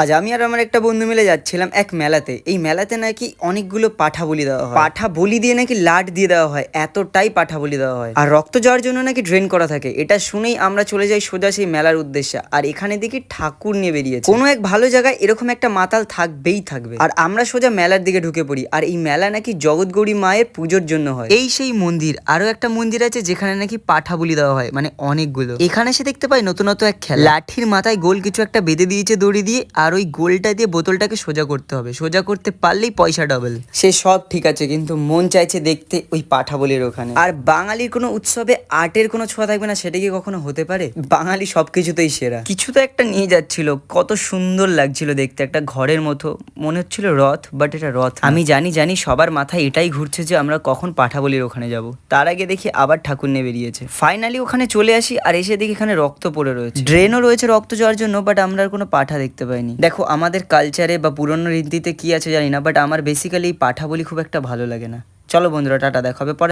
আজ আমি আর আমার একটা বন্ধু মিলে যাচ্ছিলাম এক মেলাতে। এই মেলাতে নাকি অনেকগুলো পাঠা বলি দেওয়া হয়। পাঠা বলি দিয়ে নাকি লাট দিয়ে দেওয়া হয়। এতটাই পাঠা বলি দেওয়া হয়। আর রক্ত যাওয়ার জন্য নাকি ড্রেন করা থাকে। এটা শুনেই আমরা চলে যাই সোজা সেই মেলার উদ্দেশ্যে। আর এখানে দেখি ঠাকুর নিয়ে বেরিয়েছে। কোনো এক ভালো জায়গায় এরকম একটা মাতাল থাকবেই থাকবে। আর আমরা সোজা মেলার দিকে ঢুকে পড়ি। আর এই মেলা নাকি জগৎগৌরী মায়ের পুজোর জন্য হয়। এই সেই মন্দির। আরও একটা মন্দির আছে যেখানে নাকি পাঠা বলি দেওয়া হয়। মানে অনেকগুলো। এখানে সে দেখতে পাই নতুনত এক খেলা। লাঠির মাথায় গোল কিছু একটা বেঁধে দিয়েছে দড়ি দিয়ে। আর ওই গোলটা দিয়ে বোতলটাকে সোজা করতে হবে। সোজা করতে পারলেই পয়সা ডবল সে সব ঠিক আছে কিন্তু মন চাইছে দেখতে ওই পাঠা বলির ওখানে। আর বাঙালির কোনো উৎসবে আর্টের কোনো ছোঁয়া থাকবে না সেটা কি কখনো হতে পারে? বাঙালি সব কিছুতেই সেরা। কিছু তো একটা নিয়ে যাচ্ছিল কত সুন্দর লাগছিল দেখতে একটা ঘরের মতো। মনে হচ্ছিল রথ বাট এটা রথ আমি জানি জানি সবার মাথায় এটাই ঘুরছে যে আমরা কখন পাঠাবলির ওখানে যাব। তার আগে দেখি আবার ঠাকুর নিয়ে বেরিয়েছে। ফাইনালি ওখানে চলে আসি আর এসে দেখি এখানে রক্ত পড়ে রয়েছে। ড্রেনও রয়েছে রক্ত যাওয়ার জন্য বাট আমরা আর কোনো পাঠা দেখতে পাইনি। দেখো, আমাদের কালচারে বা পুরনো রীতিতে কি আছে জানি না বাট আমার বেসিক্যালি পাঠা বলি খুব একটা ভালো লাগে না। চলো বন্ধুরা, টাটা দেখাবে পরে।